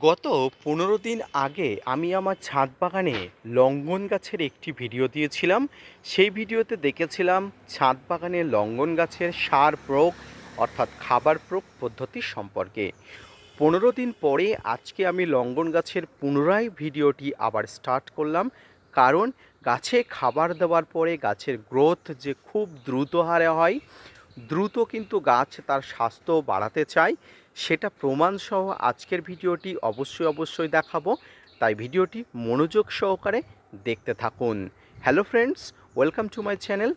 গত পনেরো দিন আগে আমি আমার ছাদ বাগানে লঙ্ঘন গাছের একটি ভিডিও দিয়েছিলাম। সেই ভিডিওতে দেখেছিলাম ছাদ বাগানে লঙ্ঘন গাছের সার প্রয়োগ, অর্থাৎ খাবার প্রয়োগ পদ্ধতি সম্পর্কে। পনেরো দিন পরে আজকে আমি লঙ্ঘন গাছের পুনরায় ভিডিওটি আবার স্টার্ট করলাম। কারণ গাছে খাবার দেওয়ার পরে গাছের গ্রোথ যে খুব দ্রুত হারে হয়, দ্রুত কিন্তু গাছ তার স্বাস্থ্য বাড়াতে চায়। সেটা প্রমাণসহ আজকের ভিডিওটি অবশ্যই অবশ্যই দেখাবো। তাই ভিডিওটি মনোযোগ সহকারে দেখতে থাকুন। Hello friends welcome to my channel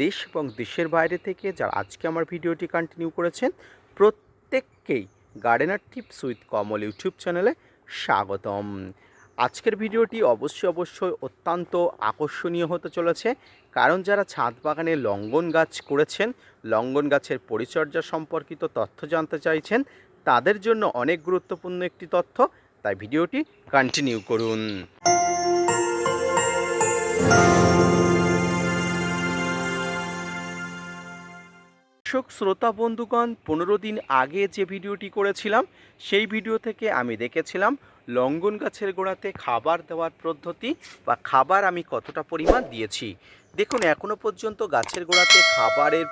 দেশ এবং দেশের বাইরে থেকে যারা আজকে আমার ভিডিওটি কন্টিনিউ করেছেন, প্রত্যেককেই gardener tips with Kamal YouTube চ্যানেলে স্বাগতম। আজকের ভিডিওটি অবশ্যই অবশ্যই অত্যন্ত আকর্ষণীয় হতে চলেছে, কারণ যারা ছাদ বাগানে লঙ্গন গাছ করেছেন, লঙ্গন গাছের পরিচর্যা সম্পর্কিত তথ্য জানতে চাইছেন তাদের জন্য অনেক গুরুত্বপূর্ণ একটি তথ্য, তাই ভিডিওটি কন্টিনিউ করুন। দর্শক, শ্রোতা, বন্ধুগণ, পনেরো দিন আগে যে ভিডিওটি করেছিলাম, সেই ভিডিও থেকে আমি দেখেছিলাম লঙ্গন গাছের গোড়াতে খাবার দেওয়ার পদ্ধতি বা খাবার আমি কতটা পরিমাণ দিয়েছি। দেখুন, এখনও পর্যন্ত গাছের গোড়াতে খাবারের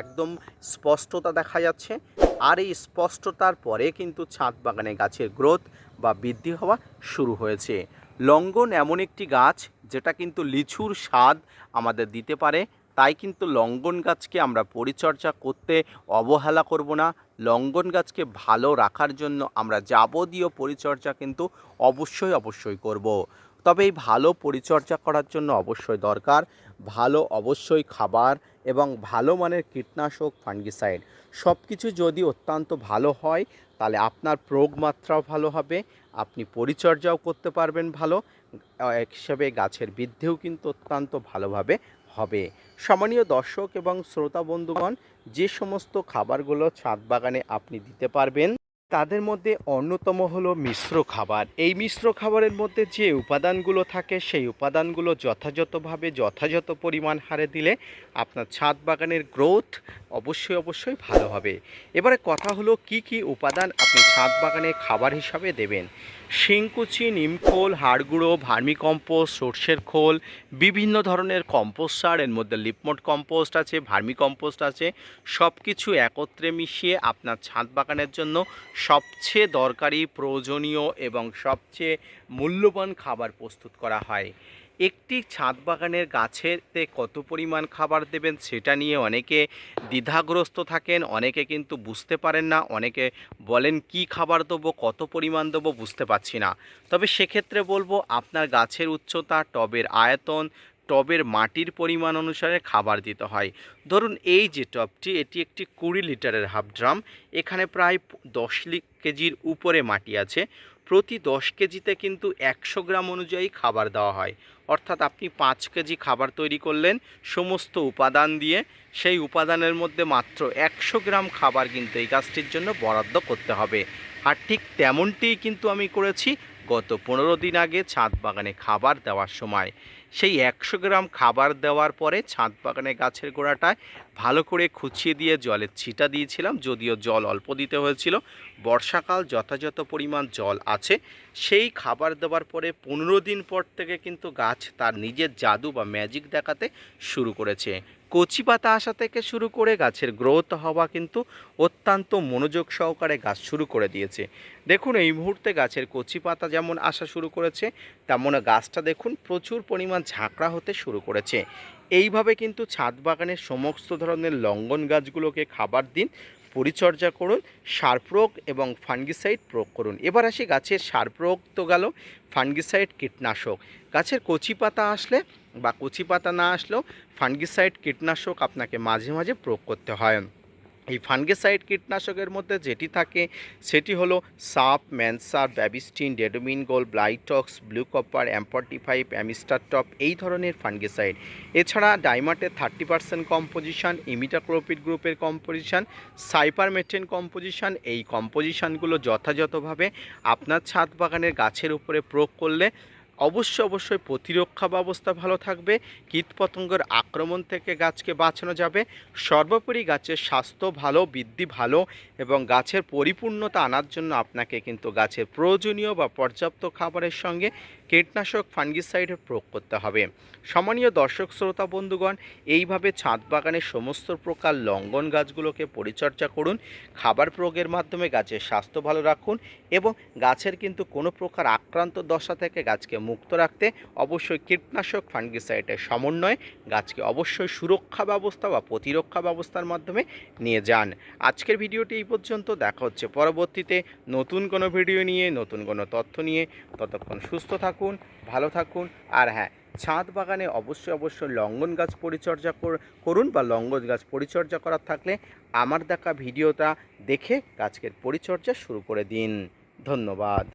একদম স্পষ্টতা দেখা যাচ্ছে। আর এই স্পষ্টতার পরে কিন্তু ছাদ বাগানে গাছের গ্রোথ বা বৃদ্ধি হওয়া শুরু হয়েছে লঙ্গন এমন একটি গাছ যেটা কিন্তু লিচুর স্বাদ আমাদের দিতে পারে, তাই কিন্তু লঙ্গন গাছকে আমরা পরিচর্যা করতে অবহেলা করব না লঙ্গন গাছকে ভালো রাখার জন্য আমরা যাবতীয় পরিচর্যা কিন্তু অবশ্যই অবশ্যই করব। তবে এই ভালো পরিচর্যা করার জন্য অবশ্যই দরকার। ভালো অবশ্যই খাবার এবং ভালো মানের কীটনাশক, ফাঙ্গিসাইড। সব কিছু যদি অত্যন্ত ভালো হয়, তাহলে আপনার প্রয়োগ মাত্রাও ভালো হবে, আপনি পরিচর্যাও করতে পারবেন ভালো এক হিসাবে গাছের বৃদ্ধিও কিন্তু অত্যন্ত ভালোভাবে হবে। সম্মানীয় দর্শক এবং শ্রোতা বন্ধুগণ, যে সমস্ত খাবারগুলো ছাদ বাগানে আপনি দিতে পারবেন তাদের মধ্যে অন্যতম হলো মিশ্র খাবার। এই মিশ্র খাবারের মধ্যে যে উপাদানগুলো থাকে, সেই উপাদানগুলো যথাযথভাবে যথাযথ পরিমাণ হারে দিলে আপনার ছাদ বাগানের গ্রোথ অবশ্যই অবশ্যই ভালো হবে। এবারে কথা হলো কি কি উপাদান আপনি ছাদ বাগানে খাবার হিসাবে দেবেন? শিংকুচি নিমখোল হাড়গুঁড়ো ভার্মিকম্পোস্ট সর্ষের খোল, বিভিন্ন ধরনের কম্পোস্ট সার, এর মধ্যে লিপমোট কম্পোস্ট আছে ভার্মিকম্পোস্ট আছে সব কিছু একত্রে মিশিয়ে আপনার ছাদ বাগানের জন্য সবচেয়ে দরকারি, প্রয়োজনীয় এবং সবচেয়ে মূল্যবান খাবার প্রস্তুত করা হয়। একটি ছাদ বাগানের গাছেতে কত পরিমাণ খাবার দেবেন সেটা নিয়ে অনেকে দ্বিধাগ্রস্ত থাকেন, অনেকে কিন্তু বুঝতে পারেন না, অনেকে বলেন কি খাবার দেবো, কত পরিমাণ দেবো বুঝতে পারছি না। তবে সেক্ষেত্রে বলব আপনার গাছের উচ্চতা, টবের আয়তন, টবের মাটির পরিমাণ অনুসারে খাবার দিতে হয়। ধরুন এই যে টবটি, এটি একটি কুড়ি লিটারের হাফ ড্রাম, এখানে প্রায় দশ কেজির উপরে মাটি আছে। প্রতি দশ কেজিতে কিন্তু একশো গ্রাম অনুযায়ী খাবার দেওয়া হয়। অর্থাৎ আপনি পাঁচ কেজি খাবার তৈরি করলেন, সমস্ত উপাদান দিয়ে, সেই উপাদানের মধ্যে মাত্র একশো গ্রাম খাবার কিন্তু এই গাছটির জন্য বরাদ্দ করতে হবে। আর ঠিক তেমনটিই কিন্তু আমি করেছি গত পনেরো দিন আগে ছাদ বাগানে খাবার দেওয়ার সময়। সেই একশো গ্রাম খাবার দেওয়ার পরে ছাদ বাগানে গাছের গোড়াটায় ভালো করে খুঁচিয়ে দিয়ে জলের ছিটা দিয়েছিলাম, যদিও জল অল্প দিতে হয়েছিল। বর্ষাকাল যথাযথ পরিমাণ জল আছে। সেই খাবার দেওয়ার পরে পনেরো দিন পর থেকে কিন্তু গাছ তার নিজের জাদু বা ম্যাজিক দেখাতে শুরু করেছে। কচি পাতা আসা থেকে শুরু করে গাছের গ্রোথ হওয়া কিন্তু অত্যন্ত মনোযোগ সহকারে গাছ শুরু করে দিয়েছে। দেখুন, এই মুহূর্তে গাছের কচি পাতা যেমন আসা শুরু করেছে, তেমন গাছটা দেখুন প্রচুর পরিমাণ ঝাঁকড়া হতে শুরু করেছে। এইভাবে কিন্তু ছাদ বাগানের সমস্ত ধরনের লঙ্ঘন গাছগুলোকে খাবার দিন, পরিচর্যা করুন, সার প্রয়োগ এবং ফাঙ্গিসাইড প্রয়োগ করুন। এবার আসি গাছের সার প্রয়োগ তো গেল ফাঙ্গিসাইড কীটনাশক। গাছের কচি পাতা আসলে বা কচি পাতা না আসলেও ফাঙ্গিসাইড কীটনাশক আপনাকে মাঝে মাঝে প্রয়োগ করতে হয়। এই ফাঙ্গিসাইড কীটনাশকের মধ্যে যেটি থাকে, সেটি হলো সাপ ম্যানসার ব্যাবিস্টিন, ডেডোমিন, গোল, ব্লাইটক্স, ব্লু কপার অ্যাম্পটি ফাইভ টপ, এই ধরনের ফাঙ্গিসাইড। এছাড়া ডাইমাটের থার্টি পার্সেন্ট কম্পোজিশান, ইমিটাক্লোপিড গ্রুপের কম্পোজিশন সাইপারমেটেন কম্পোজিশান, এই কম্পোজিশানগুলো যথাযথভাবে আপনার ছাদ বাগানের গাছের উপরে প্রয়োগ করলে অবশ্যই অবশ্যই প্রতিরক্ষা ব্যবস্থা ভালো থাকবে। কীটপতঙ্গের আক্রমণ থেকে গাছকে বাঁচানো যাবে। সর্বোপরি গাছের স্বাস্থ্য ভালো, বৃদ্ধি ভালো এবং গাছের পরিপূর্ণতা আনার জন্য আপনাকে কিন্তু গাছের প্রয়োজনীয় বা পর্যাপ্ত খাবারের সঙ্গে কীটনাশক ফাঙ্গিসাইডের প্রয়োগ করতে হবে। সম্মানীয় দর্শক শ্রোতা বন্ধুগণ, এইভাবে ছাদ বাগানের সমস্ত প্রকার লঙ্ঘন গাছগুলোকে পরিচর্যা করুন, খাবার প্রয়োগের মাধ্যমে গাছের স্বাস্থ্য ভালো রাখুন এবং গাছের কিন্তু কোনো প্রকার আক্রান্ত দশা থেকে গাছকে মুক্ত রাখতে অবশ্যই কীটনাশক ফাঙ্গিসাইডের সমন্বয়ে গাছকে অবশ্যই সুরক্ষা ব্যবস্থা বা প্রতিরক্ষা ব্যবস্থার মাধ্যমে নিয়ে যান। আজকের ভিডিওটি এই পর্যন্ত, দেখা হচ্ছে পরবর্তীতে নতুন কোনো ভিডিও নিয়ে, নতুন কোনো তথ্য নিয়ে। ততক্ষণ সুস্থ থাকুন। ভালো থাকুন। আর হ্যাঁ ছাদ বাগানে অবশ্যই অবশ্যই লঙ্গন গাছ পরিচর্যা কর- করুন বা লঙ্গন গাছ পরিচর্যা করার থাকলে আমার দেখা ভিডিওটা দেখে গাছকে পরিচর্যা শুরু করে দিন। ধন্যবাদ।